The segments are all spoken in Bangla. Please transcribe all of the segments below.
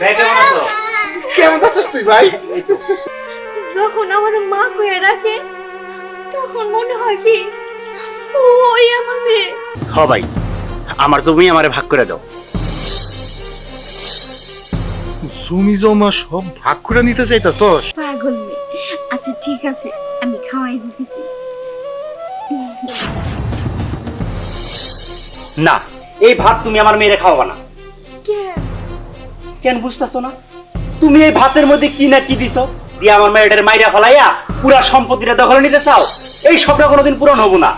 ভাই কেমন আছো কেমন আছিস তুই ভাই? যখন আমার মা কয়ে রাখে তখন মনে হয় কি ওই আমার মেয়ে। হ ভাই আমার জমি আমারে ভাগ করে দাও। জমি জমা সব ভাগ করে নিতে চাইতাছস? পাগল মেয়ে। আচ্ছা ঠিক আছে আমি খাওয়াই দিতেছি। না এই ভাত তুমি আমার মেয়েরে খাওয়াবা না। কেন বুঝতেছো না? তুমি এই ভাতের মধ্যে কি না কি দিছো? দিয়ে আমার মেয়েটার মাইরা ফলাইয়া পুরা সম্পত্তিটা দখলে নিতে চাও? এই স্বপ্ন কোনোদিন পূরণ হব না।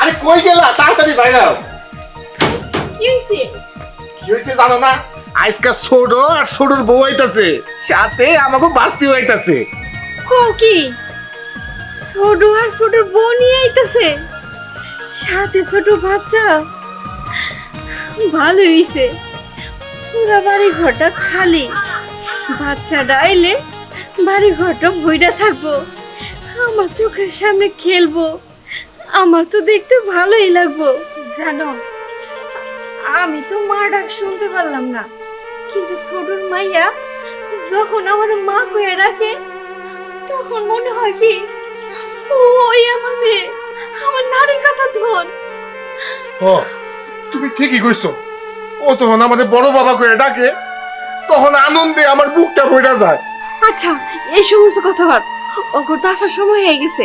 আরে কই গেলা? তাড়াতাড়ি বাইরে কি হয়েছে কি হইছে জানো না? আজকে ছোড়ো আর ছোড়োর বউ আইতাছে সাথে আমাকে বাস্তি হইতাছে। কো কি? ছোট আর ছোট বউ নিয়ে আইতাছে? সাথে ছোট বাচ্চা? ভালো হইছে। পুরা বাড়ি ঘরটা খালি। বাচ্চাটা আইলে বাড়ি ঘরটা ভইরা থাকব। আমার চোখের সামনে খেলব। আমার তো দেখতে ভালোই লাগবো, জানো? আমি তো মা ডাক শুনতে পারলাম না। কিন্তু ছোটর মাইয়া যখন আমার মা কয়ে রাখে তখন মনে হয় কি ওই আমার মেয়ে আমার নারী কাটা ধন। ও তুমি ঠিকই কইছো। ও যখন আমাদের বড় বাবা করে ডাকে তখন আনন্দে আমার বুকটা ভরে যায়। আচ্ছা এই সমস্ত কথা বাদ। ওগর তো আসার সময় হয়ে গেছে।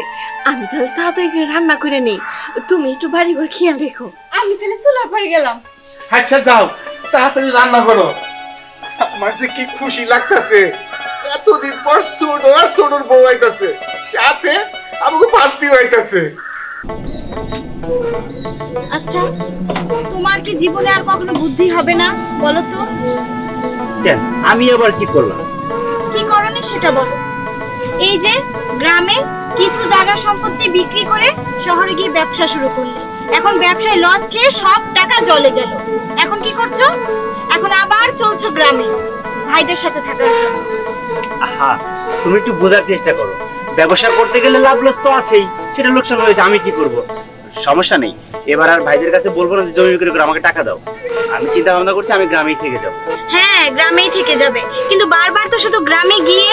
আমি তাহলে তাড়াতাড়ি করে রান্না করে নেই। তুমি একটু বাড়ি ঘর খেয়াল রেখো। আমি তাহলে চুলা পড়ে গেলাম। আচ্ছা যাও তাড়াতাড়ি রান্না করো। আমার যে কি খুশি লাগতেছে। এতদিন পর ছোট আর ছোটর বউ আইতাছে। সাথে আমাকে বাস্তি হইতাছে। আচ্ছা তোমার কি জীবনে আর কখনো বুদ্ধি হবে না বলো তো? কেন? আমি আবার কি করলাম? কি করণে সেটা বলো। এই যে গ্রামে কিছু জায়গা সম্পত্তি বিক্রি করে শহরে গিয়ে ব্যবসা শুরু করলে। এখন ব্যবসায় লস খেয়ে সব টাকা জলে গেল। এখন কি করছ? এখন আবার চলছো গ্রামে। ভাইদের সাথে থাকার জন্য। আহা তুমি একটু বোঝার চেষ্টা করো। ব্যবসা করতে গেলে লাভ লস তো আছেই সেটা লোকসান হয়েছে আমি কি করব? সমস্যা নেই। এবার আর ভাইদের কাছে বলব না যে জমি বিক্রি করে আমাকে টাকা দাও। আমি চিন্তা ভাবনা করছি আমি গ্রামেই থেকে যাব। হ্যাঁ গ্রামেই থেকে যাবে। কিন্তু বারবার তো শুধু গ্রামে গিয়ে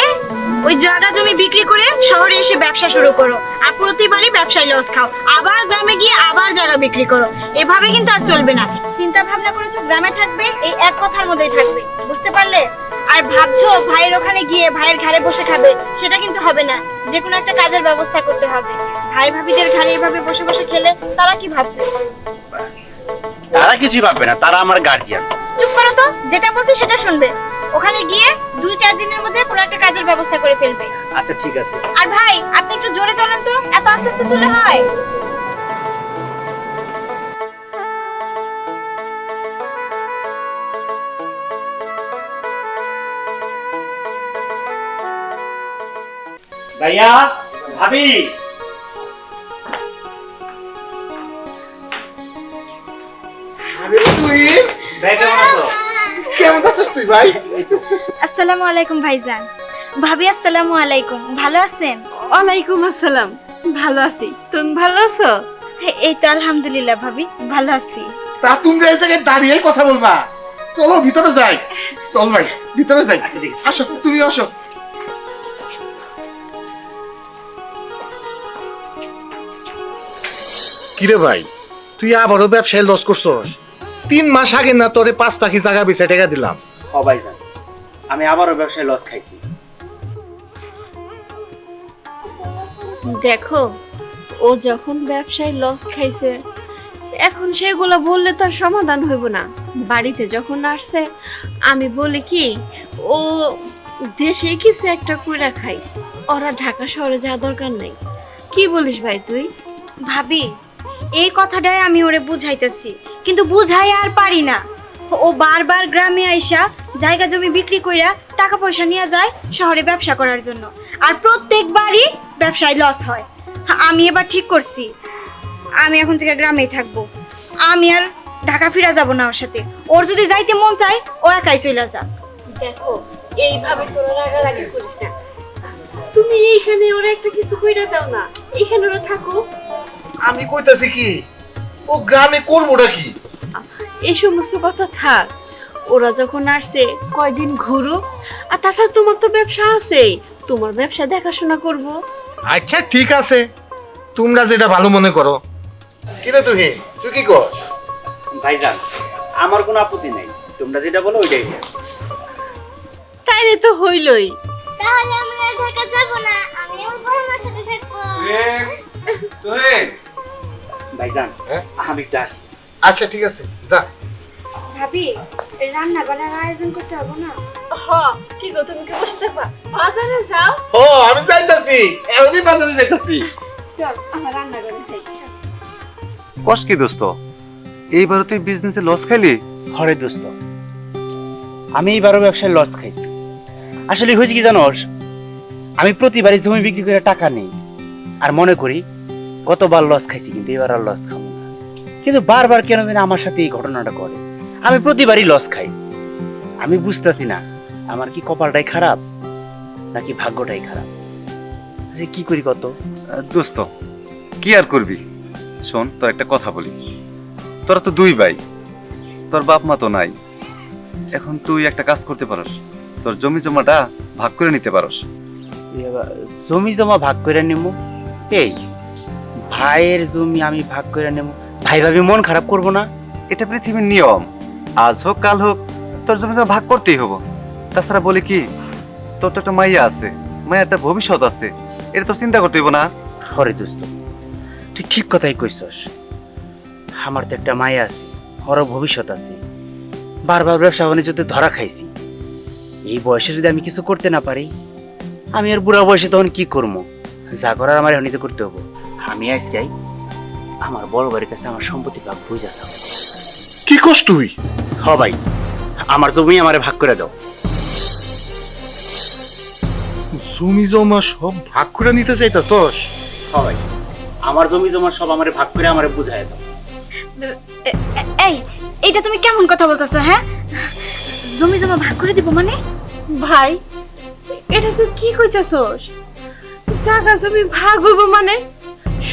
ওই জায়গা জমি বিক্রি করে শহরে এসে ব্যবসা শুরু করো আর প্রতিবারই ব্যবসায় লস খাও। আবার গ্রামে গিয়ে আবার জায়গা বিক্রি করো। এভাবে কিন্তু আর চলবে না। চিন্তা ভাবনা করেছ গ্রামে থাকবে এই এক কথার মধ্যেই থাকবে। বুঝতে পারলে? আর ভাবছ ভাইয়ের ওখানে গিয়ে ভাইয়ের ঘাড়ে বসে খাবে সেটা কিন্তু হবে না। যে কোনো একটা কাজের ব্যবস্থা করতে হবে। ভাই ভাবিদের ঘাড়ে এভাবে বসে বসে খেলে তারা কি ভাববে? তারা কিছুই ভাববে না তারা আমার গার্জিয়ান চুপ করো তো যেটা বলছি সেটা শুনবে। ওখানে গিয়ে দুই চার দিনের মধ্যে কোনো একটা কাজের ব্যবস্থা করে ফেলবে। আচ্ছা ঠিক আছে। আর ভাই আপনি একটু জোরে চলেন তো এত আস্তে আস্তে চলে হয়। ভাইয়া ভাবি। আরে তুই। আছো ভাই। আসসালামু আলাইকুম ভাইজান। ভাবি আসসালামু আলাইকুম। ভালো আছেন? ওয়ালাইকুম আসসালাম। ভালো আছি। তুমি ভালো আছো? এই তো আলহামদুলিল্লাহ ভাবি ভালো আছি। তা তুমি এই জায়গায় দাঁড়িয়ে কথা বলবা। চলো ভিতরে যাই। চল ভাই ভিতরে যাই। আসো তুমি আসো। কিরে ভাই তুই আবারও ব্যবসায় লস করছস। তিন মাস আগে না তোরে পাঁচ পাখি জায়গা বেচে টাকা দিলাম। ও ভাইজান আমি আবারও ব্যবসায় লস খাইছি। দেখো, ও যখন ব্যবসায় লস খাইছে, এখন সেগুলো বললে তার সমাধান হইব না। বাড়িতে যখন আসছে, আমি বলি কি, ও দেশে কিছু একটা কইরা খাই, ওরা ঢাকা শহরে যাওয়া দরকার নেই। কি বলিস ভাই তুই? ভাবি, এই কথাটাই আমি ওরে বুঝাইতেছি, কিন্তু বুঝাই আর পারি না। ও বারবার গ্রামে আইসা জায়গা জমি বিক্রি কইরা টাকা পয়সা নিয়ে যায় শহরে ব্যবসা করার জন্য। আর প্রত্যেকবারই ব্যবসায় লস হয়। আমি এবার ঠিক করছি। আমি এখন থেকে গ্রামেই থাকব। আমি আর ঢাকা ফিরা যাব না ওর সাথে। ওর যদি যাইতে মন চায় ও একাই চলে যা দেখো এইভাবে তোরা রাগারাগি করিস না। তুমি এইখানে ওরা একটা কিছু কইরা দাও না। এইখানে ওরা থাকো। আমি কইতাছি কি ও গ্রামে করবোটা কি? এই সমস্ত কথা থাক। ওরা যখন আসছে কয়দিন ঘুরুক আর তাছাড়া তোমার তো ব্যবসা আছেই। তোমার ব্যবসা দেখাশোনা করব। আচ্ছা ঠিক আছে। তোমরা যেটা ভালো মনে করো। কিরে তুই তুই কি কর? ভাইজান আমার কোনো আপত্তি নাই। তোমরা যেটা বলো ওইটাই। তাইলে তো হইলই। তাহলে আমি আর ঢাকা যাব না আমি আমার বড় মার সাথে থাকব। ভাইজান হ্যাঁ? আমি একটু আসি। আচ্ছা ঠিক আছে যা। ভাবি রান্না বান্নার আয়োজন করতে হবে না? হ কি গো তুমি কি বসে থাকবা? বাজারে যাও। ও আমি যাইতাছি এমনি বাজারে যাইতাছি। চল আমার রান্না করে। কস কি দোস্ত? এইবার তুই বিজনেসে লস খাইলি? হরে দোস্ত আমি এইবারও ব্যবসায় লস খাইছি। আসলে হয়েছে কি জানোস? আমি প্রতিবারই জমি বিক্রি করে টাকা নেই। আর মনে করি কতবার লস খাইছি কিন্তু এবার আর লস খাব কিন্তু বারবার কেন জানি আমার সাথে এই ঘটনাটা করে? আমি প্রতিবারই লস খাই। আমি বুঝতেছি না আমার কি কপালটাই খারাপ নাকি ভাগ্যটাই খারাপ? আচ্ছা কি করি কত? দোস্ত কি আর করবি? শোন তোর একটা কথা বলি। তোরা তো দুই ভাই তোর বাপ মা তো নাই। এখন তুই একটা কাজ করতে পারস তোর জমি জমাটা ভাগ করে নিতে পারস। জমি জমা ভাগ করে নেব এই ভাইয়ের জমি আমি ভাগ করে নেব ভাই ভাবি মন খারাপ করব না। এটা পৃথিবীর নিয়ম। আজ হোক কাল হোক তোর জমি জমা ভাগ করতেই হব। তাছাড়া বলি কি তোর তো একটা মাইয়া আছে। মায়ের একটা ভবিষ্যৎ আছে। এটা তো চিন্তা করতে হইব না। হরে দোস্ত তুই ঠিক কথাই কইছস। আমার তো একটা মায়া আছে ওরও ভবিষ্যৎ আছে। বারবার ব্যবসা বাণিজ্যতে ধরা খাইছি। এই বয়সে যদি আমি কিছু করতে না পারি আমি আর বুড়া বয়সে তখন কি করব যা করার আমার এমনিতে করতে হব। আমি আজকে আমার বড় বাড়ির কাছে আমার সম্পত্তি ভাগ বুঝা চাও। কি কস তুই? হ ভাই আমার জমি আমারে ভাগ করে দাও। জমি জমা সব ভাগ করে নিতে চাইতাছস? হ ভাই আমার জমি জমা সব আমারে ভাগ করে আমারে বুঝায় দাও। এই এইটা তুমি কেমন কথা বলতেছো হ্যাঁ? জমি জমা ভাগ করে দিব মানে? ভাই এটা তুই কি কইতাছস? জাগা জমি ভাগ হইব মানে?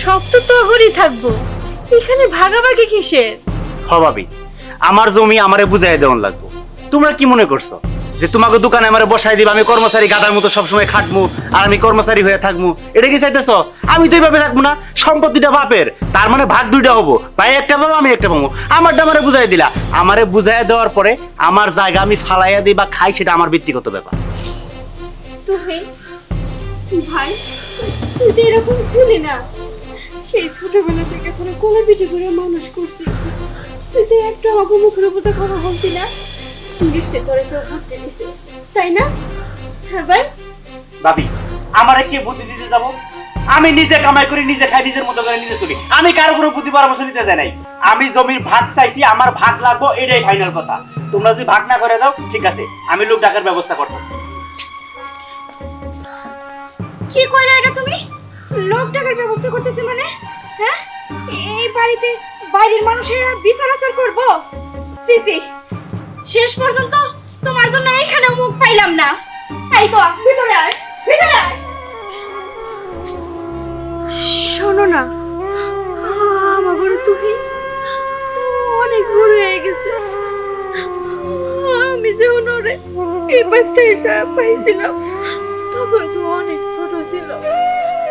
সব তো তোরই থাকব। এখানে ভাগাভাগি কিসের? হবাবি আমার জমি আমারে বুঝাই দেওয়ান লাগবো। তোমরা কি মনে করছ যে তোমাকে দোকানে আমারে বসাই দিবা আমি কর্মচারী গাদার মতো সবসময় খাটমু আর আমি কর্মচারী হয়ে থাকব এটা কি চাইতেছ? আমি তো এইভাবে থাকব না সম্পত্তিটা বাপের তার মানে ভাগ দুইটা হব। ভাই একটা পাবো আমি একটা পাবো। আমারটা আমারে বুঝাই দিলা। আমারে বুঝাই দেওয়ার পরে আমার জায়গা আমি ফালাইয়া দিই বা খাই সেটা আমার ব্যক্তিগত ব্যাপার। তুমি? ভাই তুই তো এরকম ছিলি না। সেই ছোটবেলা থেকে তোরা কোলে পিঠে করে মানুষ করছি তুই তো একটা আমাকে মুখের উপর কথা বলতি না। নিশ্চয় তোরা কেউ ঘুরতে দিছে তাই না? হ্যাঁ ভাই? ভাবি আমারে কে বুদ্ধি দিতে যাব? আমি নিজে কামাই করি নিজে খাই নিজের মতো করে নিজে চলি। আমি কারও কোনো বুদ্ধি পরামর্শ দিতে যাই নাই। আমি জমির ভাগ চাইছি আমার ভাগ লাগবো এটাই ফাইনাল কথা। তোমরা যদি ভাগ না করে দাও ঠিক আছে আমি লোক ডাকার ব্যবস্থা করতেছি কি কইলা এটা তুমি? লোক টাকার ব্যবস্থা করতেছে মানে? হ্যাঁ? এই বাড়িতে বাইরের মানুষেরা বিচার আচার করব? সিসি শেষ পর্যন্ত তোমার জন্য এইখানে মুখ পাইলাম না। এই তো, ভিতরে আয়, ভিতরে শোনো না আমার ঘরে তুমি অনেক বড় হয়ে গেছে। আমি যখন ওরে এই বাড়িতে এসে পাইছিলাম, তখন তো অনেক ছোট ছিল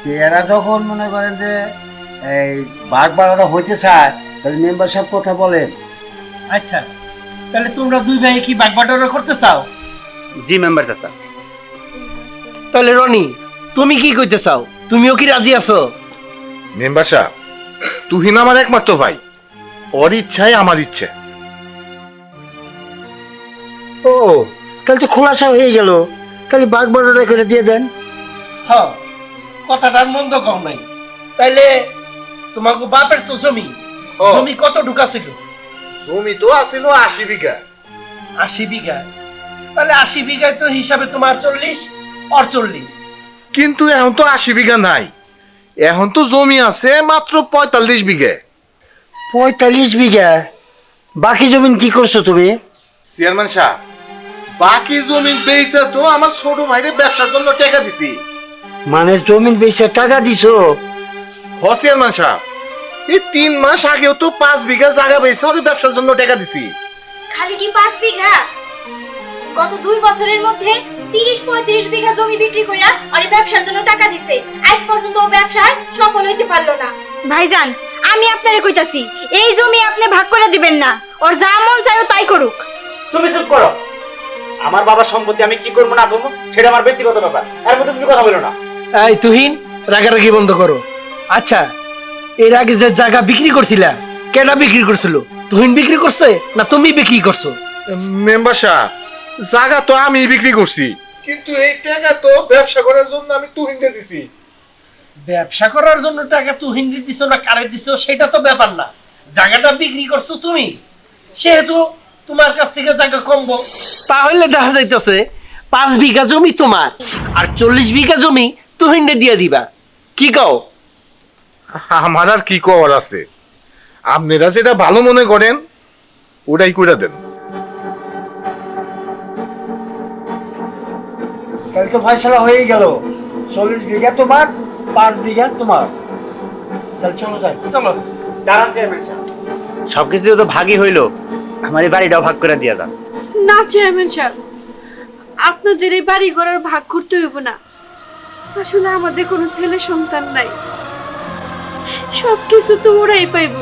তো এরা যখন মনে করেন যে এই বাঘ বাড়ানো হইতে চায় তাহলে মেম্বার সাহেব কথা বলেন আচ্ছা তাহলে তোমরা দুই ভাই কি বাঘ বাগবাটোয়ারা করতে চাও? জি মেম্বার চাচা। তাহলে রনি তুমি কি কইতে চাও? তুমিও কি রাজি আছো? মেম্বার সাহেব তুহিন আমার একমাত্র ভাই। ওর ইচ্ছাই আমার ইচ্ছে। ও তাহলে তো খোলাসা হয়ে গেল। তাহলে বাঘ বাড়ানো করে দিয়ে দেন। হ কথাটার মন্দ কম নাই। তাইলে তোমাকে বাপের তো জমি। ও। জমি কত ঢুকা ছিল জমি তো আসছিল আশি বিঘা। আশি বিঘা। তাহলে আশি বিঘায় তো হিসাবে তোমার চল্লিশ অরচল্লিশ কিন্তু এখন তো আশি বিঘা নাই। এখন তো জমি আছে মাত্র পঁয়তাল্লিশ বিঘে। পঁয়তাল্লিশ বিঘা? বাকি জমিন কি করছ তুমি? চেয়ারম্যান সাহেব বাকি জমি বেচে তো আমার ছোট ভাইরে ব্যবসার জন্য টাকা দিছি। মানে জমিন বেচে টাকা দিছো? হ চেয়ারম্যান সাহেব। এই তিন মাস আগেও তো পাঁচ বিঘা জায়গা বেচে ওদের ব্যবসার জন্য টাকা দিছি। খালি কি পাঁচ বিঘা? গত দুই বছরের মধ্যে তিরিশ পঁয়ত্রিশ বিঘা জমি বিক্রি কইরা আর ব্যবসার জন্য টাকা দিছে। আজ পর্যন্ত ও ব্যবসায় সফল হইতে পারল না। ভাইজান আমি আপনারে কইতাছি এই জমি আপনি ভাগ করে দিবেন না। ওর যা মন চায় ও তাই করুক। তুমি চুপ করো। আমার বাবার সম্পত্তি আমি কি করব না করব সেটা আমার ব্যক্তিগত ব্যাপার। এর মধ্যে তুমি কথা বলো না। এই তুহিন রাগারাগি বন্ধ করো। আচ্ছা এর আগে যে জায়গা বিক্রি করছিলা কেডা বিক্রি করছিল? তুহিন বিক্রি করছে না তুমি বিক্রি করছ? মেম্বার সাহেব জায়গা তো আমি বিক্রি করছি। কিন্তু এই টাকা তো ব্যবসা করার জন্য আমি তুহিনকে দিছি। ব্যবসা করার জন্য টাকা তুহিন দিছো না কারে দিছো সেটা তো ব্যাপার না। জায়গাটা বিক্রি করছ তুমি। সেহেতু তোমার কাছ থেকে জায়গা কমবো। তাহলে দেখা যাইতেছে পাঁচ বিঘা জমি তোমার আর চল্লিশ বিঘা জমি তুহিনে দিয়ে দিবা। কি কও? আমার আর কি করার আছে? আপনারা যেটা ভালো মনে করেন ওটাই করে দেন। তাহলে তো ফয়সলা হয়ে গেল। চল্লিশ বিঘা তোমার পাঁচ বিঘা তোমার। তাহলে চলো যাই চলো দাঁড়ান চেয়ারম্যান সবকিছু তো ভাগই হইল। আমার এই বাড়িটাও ভাগ করে দিয়া যান। না চেয়ারম্যান সাহেব আপনাদের এই বাড়ি ঘরের ভাগ করতে হইব না। আসলে আমাদের কোনো ছেলে সন্তান নাই। সব কিছু তো ওরাই পাইব।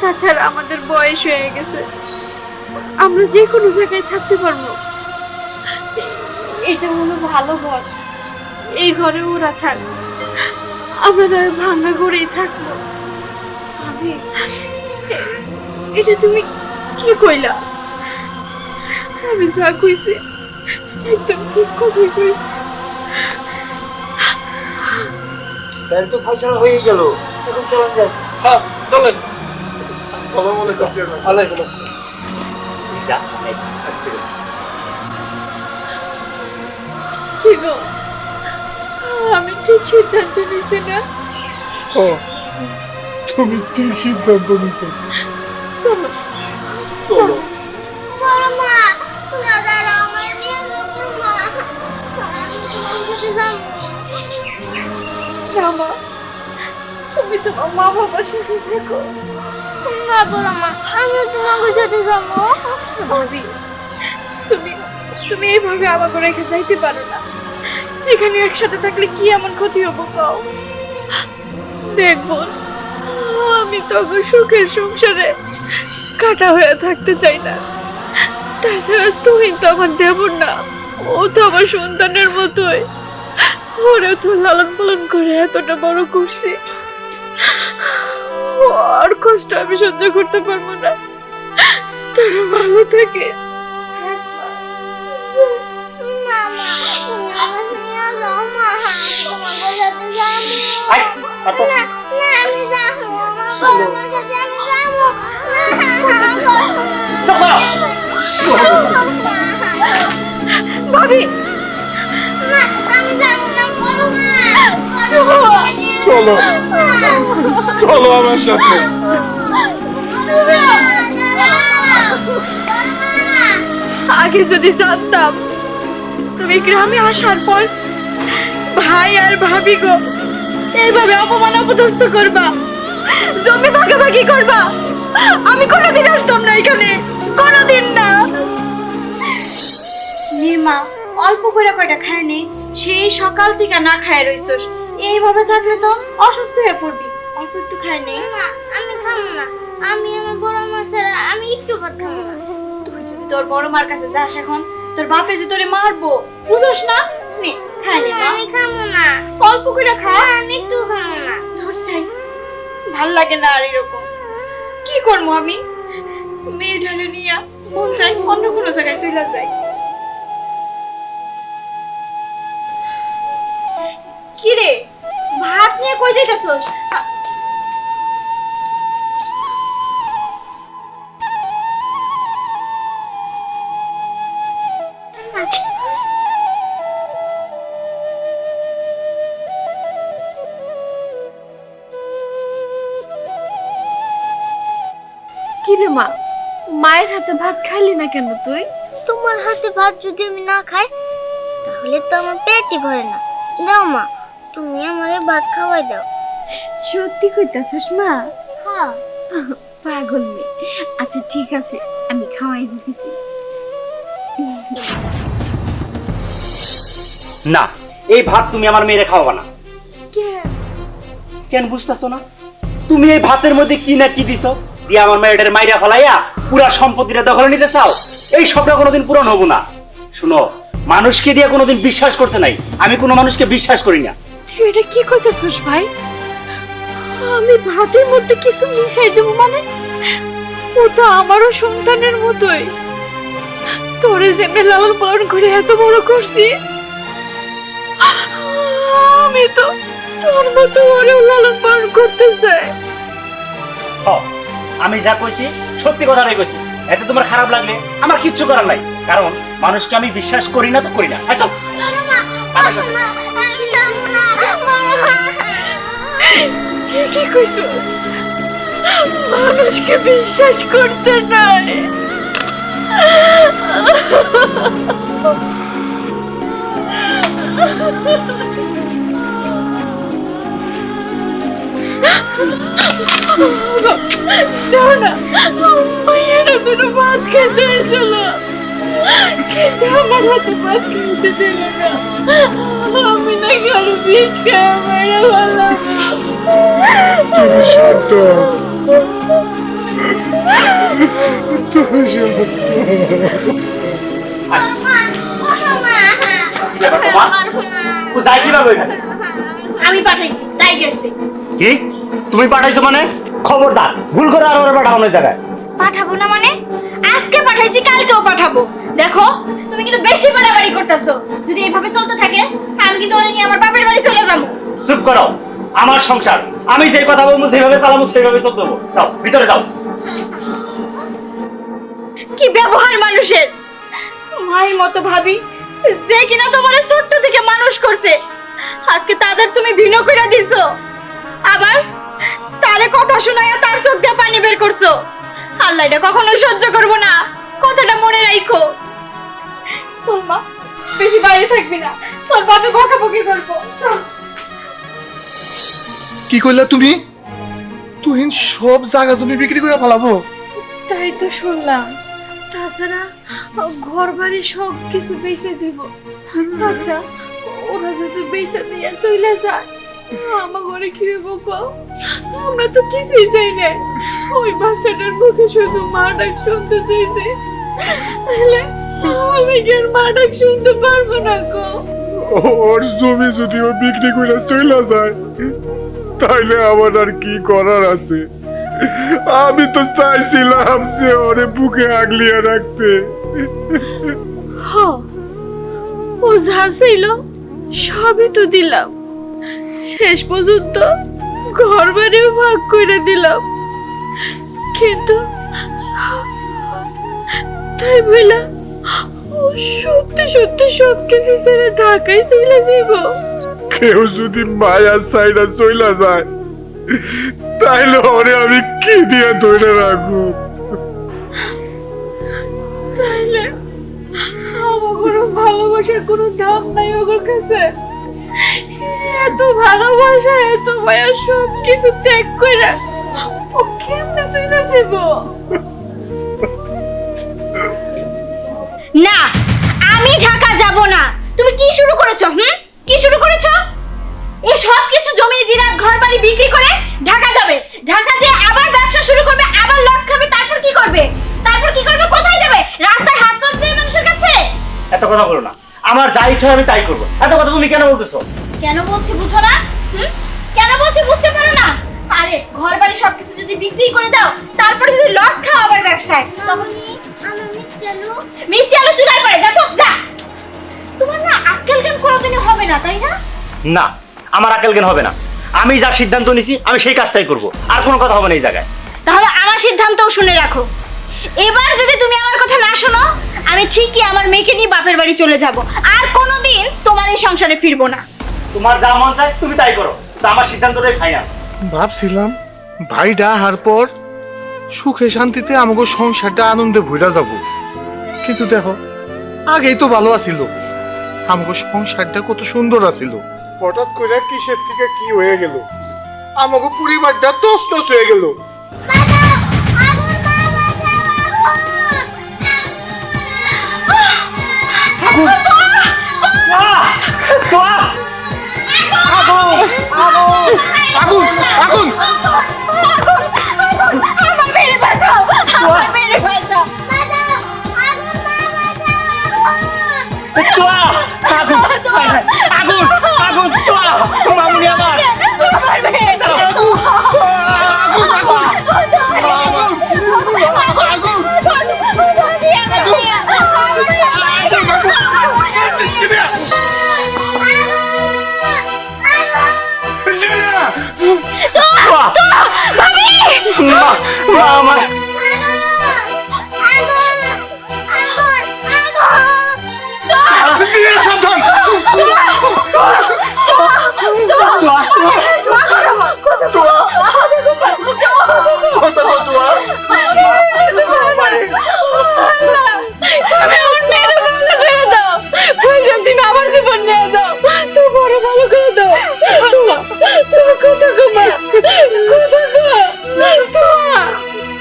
তাছাড়া আমাদের বয়স হয়ে গেছে। আমরা যে কোনো জায়গায় থাকতে পারব। এটা হলো ভালো ঘর। এই ঘরে ওরা থাক। আমরা ভাঙা ঘরেই থাকব। আমি, এটা তুমি কি কইলা? আমি যা কইছি, একদম ঠিক কথাই কইছি। তাহলে তো ফয়সলা হয়ে গেল। এখন চলো যাই। হ্যাঁ চলেন। আলাইকুম ওয়ালাইকুম আসসালাম। আচ্ছা, ঠিক আছে। কি গো? আমি ঠিক সিদ্ধান্ত নিছি না। তুমি ঠিক সিদ্ধান্ত নিছো চলো চলো। মা তুমি আদার আমার নিয়ে যাও মা আমি তোমার সাথে যাব। রামা তুমি তোমার মা বাবার সাথে থাকো। না বড় মা আমিও তোমার সাথে যাব। ভাবি তুমি তুমি এইভাবে আমাকে রেখে যাইতে পারো না। এখানে একসাথে থাকলে কি এমন ক্ষতি হব কাও? দেখব আমি তখন সুখের সংসারে কাটা হয়ে থাকতে চাই না। তাছাড়া তুই তো আমার দেবর না ও তো আমার সন্তানের মতোই। ওরে তো লালন পালন করে এতটা বড় করছি আর কষ্ট আমি সহ্য করতে পারব না তারা ভালো থাকে না চলো। চলো আমার সাথে। আগে যদি জানতাম তুমি গ্রামে আসার পর ভাই আর ভাবি গো এইভাবে অপমান অপদস্থ করবা জমি ভাগাভাগি করবা। আমি কোনোদিন আসতাম না এখানে কোনোদিন না। নিমা অল্প করে কয়টা খায় নি সেই সকাল থেকে না খায় রইছস। এইভাবে থাকলে তো অসুস্থ হয়ে পড়বি। অল্প একটু খাই নে। না আমি খাব না। আমি আমার বড় মার ছাড়া আমি একটু ভাত খাব না। তুই যদি তোর বড় মার কাছে যাস এখন তোর বাপে যে তোরে মারবো বুঝোস না? নে খাই নে মা। আমি খাব না। অল্প করে খা। আমি একটু খাব না। তোর চাই ভালো লাগে না আর এরকম। কি করব আমি? মেয়েটারে নিয়ে মন চাই অন্য কোনো জায়গায় চলে যাই। রে মা মায়ের হাতে ভাত খাইলি না কেন তুই? তোমার হাতে ভাত যদি আমি না খাই তাহলে তো আমার পেটই ভরে না। দাও মা তুমি আমারে ভাত খাওয়াই দাও। সত্যি কইতাছিস মা? হ্যাঁ। পাগল মেয়ে। আচ্ছা ঠিক আছে আমি খাওয়াই দিতেছি। না এই ভাত তুমি আমার মেয়েরে খাওয়াবা না। কেন কেন বুঝতেছো না? তুমি এই ভাতের মধ্যে কি না কি দিছো? দিয়ে আমার মেয়েটার মাইরা ফলাইয়া পুরা সম্পত্তিটা দখলে নিতে চাও? এই স্বপ্ন কোনোদিন পূরণ হব না। শুনো মানুষকে দিয়ে কোনোদিন বিশ্বাস করতে নাই। আমি কোনো মানুষকে বিশ্বাস করি না। তুই এটা কি কইতাছিস ভাই? আমি ভাতের মধ্যে কিছু মিশাই দেব মানে ও তো আমারও সন্তানের মতোই তোরে যেমনি লালন পালন করে এত বড় করছি আমি তো তোর মতো ওরেও লালন পালন করতে চাই হ, আমি যা কইছি সত্যি কথা কথাটাই কইছি এতে তোমার খারাপ লাগলে আমার কিচ্ছু করার নাই কারণ মানুষকে আমি বিশ্বাস করি না তো করি না আচ্ছা আমি না ঠিকই কইছ। মানুষকে বিশ্বাস করতে নাই। দাও না মায়েরা খেতে এসেছিল। আমি তুমি পাঠাইছি তাই তুমি পাঠাইছো মানে? খবরদার, ভুল করে আর পাঠাও না জায়গায়। পাঠাবো না মানে? আজকে পাঠাইছি, কালকেও পাঠাবো। দেখো তুমি কিন্তু বেশি বাড়াবাড়ি করতেছো। যদি এইভাবে চলতে থাকে আমি কিন্তু ওরে নিয়ে আমার বাপের বাড়ি চলে যাব। চুপ করো আমার সংসার। আমি যে কথা বলব সেইভাবে চালাবো সেইভাবে চলতে দেবো যাও ভিতরে যাও। কি ব্যবহার মানুষের? মায়ের মতো ভাবি যে কিনা তোমার ছোট্ট থেকে মানুষ করছে। আজকে তাদের তুমি ভিন্ন করে দিছো। আবার তারে কথা শোনায়া তার চোখ দিয়ে পানি বের করছ। আল্লাহ এটা কখনো সহ্য করব না। কথাটা মনে রাখো সোলমা বেশি বাইরে থাকবি না। তোর বাপে বকাবকি করব। চল। কি করলা তুমি? তুহিন সব জায়গা জমি বিক্রি করে ফেলাবো। তাই তো শুনলাম। তাছাড়া ঘর বাড়ি সব কিছু বেঁচে দিব। আচ্ছা ওরা যদি বেঁচে দিয়ে চলে যায় আমার ঘরে কি হইব কও? আমরা তো কিছুই চাই না ওই বাচ্চাটার মুখে শুধু মা ডাক শুনতে চাইছে। আমি কি আর মা শুনতে পারব না গো। ওর জমি যদি ও বিক্রি করে চলে যায় তাইলে আমার আর কি করার আছে? আমি তো চাইছিলাম যে ওরে বুকে আগলিয়ে রাখতে। হ ও যা ছিল সবই তো দিলাম। শেষ পর্যন্ত ঘর বাড়িও ভাগ করে দিলাম। কিন্তু তাই বলে ও সত্যি সত্যি সব কিছু ছেড়ে ঢাকায় চলে যাব কেউ যদি মায়া সাইডা চলে যায় তাইলে ওরে আমি কি দিয়ে ধরে রাখব? তাইলে আমার ভালোবাসার কোনো দাম নাই ওর কাছে। এত ভালোবাসা এত মায়া সব কিছু ত্যাগ করে ও কেমনে চলে যাব না আমি ঢাকা যাব না। তুমি কি শুরু করেছ হুম? কি শুরু করেছ? এই সব কিছু জমি জিরাত ঘর বাড়ি বিক্রি করে ঢাকা যাবে। ঢাকা যে আবার ব্যবসা শুরু করবে আবার লস খাবে তারপর কি করবে? তারপর কি করবে? কোথায় যাবে? রাস্তায় হাত পাতবে মানুষের কাছে? এত কথা বলো না। আমার যা ইচ্ছা আমি তাই করব। এত কথা তুমি কেন বলতেছো? কেন বলছি বুঝো না হুম? কেন বলছি বুঝতে পারো না? আরে ঘর বাড়ি সবকিছু যদি বিক্রি করে দাও তারপর যদি লস খাও আবার ব্যবসায় তখন আমার মিষ্টি আলু চুলাই পড়ে যা তো যা। তোমার না আজকাল কেন কোনোদিনই হবে না তাই না? না আমার আকেল জ্ঞান হবে না? আমি যা সিদ্ধান্ত নিছি আমি সেই কাজটাই করব। আর কোনো কথা হবে না এই জায়গায়। তাহলে আমার সিদ্ধান্তও শুনে রাখো। এবার যদি তুমি আমার কথা না শোনো আমি ঠিকই আমার মেয়েকে নিয়ে বাপের বাড়ি চলে যাব। আর কোনোদিন তোমার এই সংসারে ফিরবো না। তোমার যা মন চায় তুমি তাই করো। তো আমার সিদ্ধান্তটাই ফাইনাল ভাবছিলাম ভাইটা আহার পর সুখে শান্তিতে আমাকে সংসারটা আনন্দে ভুলা যাব। কিন্তু দেখো আগেই তো ভালো আছিল আমাকে সংসারটা কত সুন্দর আছিল হঠাৎ করে কিসের থেকে কি হয়ে গেল আমাকে পরিবারটা তস তস হয়ে গেল আগুন আগুন আমার মেরে বাঁচাও আমার আগুন আগুন মামুনি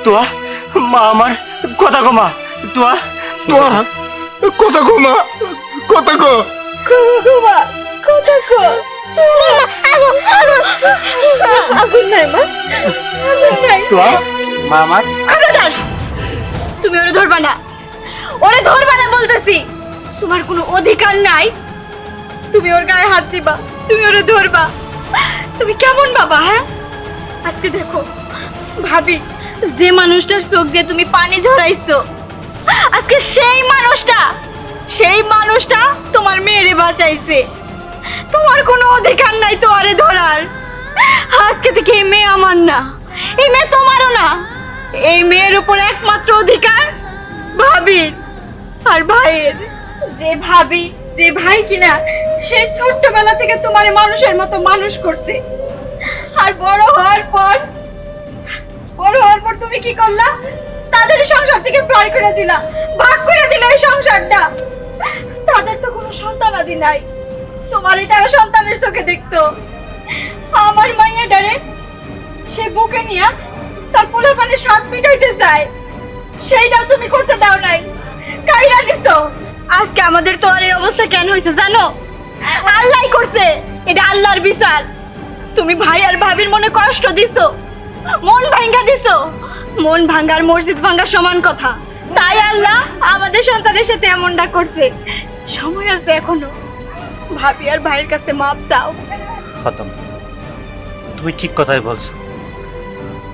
তোয়া? মা আমার কথা কমা তোয়া? তোয়া? কত গো মা? কত গো গো মা আমার। খবরদার তুমি ওরে ধরবা না। ওরে ধরবা না বলতেছি। তোমার কোনো অধিকার নাই। তুমি ওর গায়ে হাত দিবা। তুমি ওরে ধরবা। তুমি কেমন বাবা হ্যাঁ? আজকে দেখো, ভাবি, যে মানুষটার চোখ দিয়ে তুমি পানি ঝরাইছো, আজকে সেই মানুষটা সেই মানুষটা তোমার মেয়েরে বাঁচাইছে। তোমার কোনো অধিকার নাই তো আরে ধরার। আজকে থেকে এই মেয়ে আমার না, এই মেয়ে তোমারও না। এই মেয়ের উপর একমাত্র অধিকার ভাবির আর ভাইয়ের। যে ভাবি যে ভাই কিনা, সে ছোট্টবেলা থেকে তোমার মানুষের মতো মানুষ করছে। আর বড় হওয়ার পর, বড় হওয়ার পর তুমি কি করলা? তাদের সংসার থেকে বার করে দিলা, ভাগ করে দিলা এই সংসারটা। তাদের তো কোনো সন্তান আদি নাই। তোমারই তারা সন্তানের চোখে দেখতো। আমার মাইয়া ডারে, সে বুকে নিয়ে তার পোলা পানে সাত মিটাইতে চায়। সেইটাও তুমি করতে দাও নাই। কাইরা নিছো? আজকে আমাদের তো আর এই অবস্থা কেন হয়েছে জানো? আল্লাহ করছে এটা আল্লাহর বিচার। তুমি ভাই আর ভাবির মনে কষ্ট দিছো মন ভাঙ্গা দিছো। মন ভাঙ্গার মসজিদ ভাঙ্গা সমান কথা। তাই আল্লাহ আমাদের সন্তানের সাথে এমনটা করছে। সময় আছে এখনও। ভাবি আর ভাইয়ের কাছে মাপ চাও। খতম। তুমি ঠিক কথাই বলছো।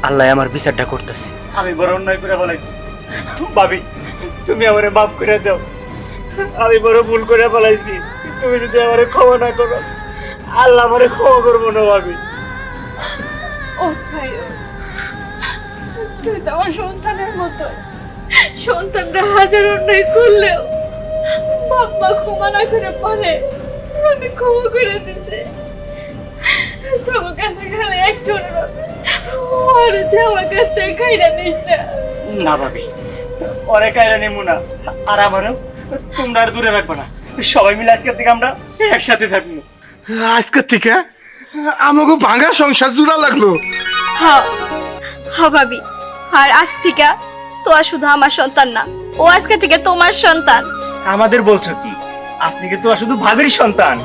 আল্লাহ আমার বিচারটা করতেছে। আমি বড় অন্যায় করে ফেলাইছি। ভাবি তুমি আমারে মাফ করে দাও। আমি বড় ভুল করে ফেলাইছি। তুমি যদি আমারে ক্ষমা না করো আল্লাহ আমারে ক্ষমা করব না ভাবি। ও ভাই তুই তো আমার সন্তানের মতো সন্তানরা হাজার অন্যায় করলেও বাপ মা ক্ষমা না করে পারে আমি ক্ষমা করে দিতে কাছে গেলে একটু অনুরোধ। ওরে তুই আমার কাছ থেকে খাইরা নিস না। না ভাবি নেমু না। আর আমারও তোমরা আর দূরে রাখবে না। সবাই মিলে আজকের থেকে আমরা একসাথে থাকব। আজকের থেকে? আমাকে ভাঙা সংসার জুড়া লাগল। হা হ্যাঁ ভাবি। আর আজ থেকে তো আর শুধু আমার সন্তান না ও আজকে থেকে তোমার সন্তান। আমাদের বলছো কি? থেকে তো শুধু ভাবির সন্তান।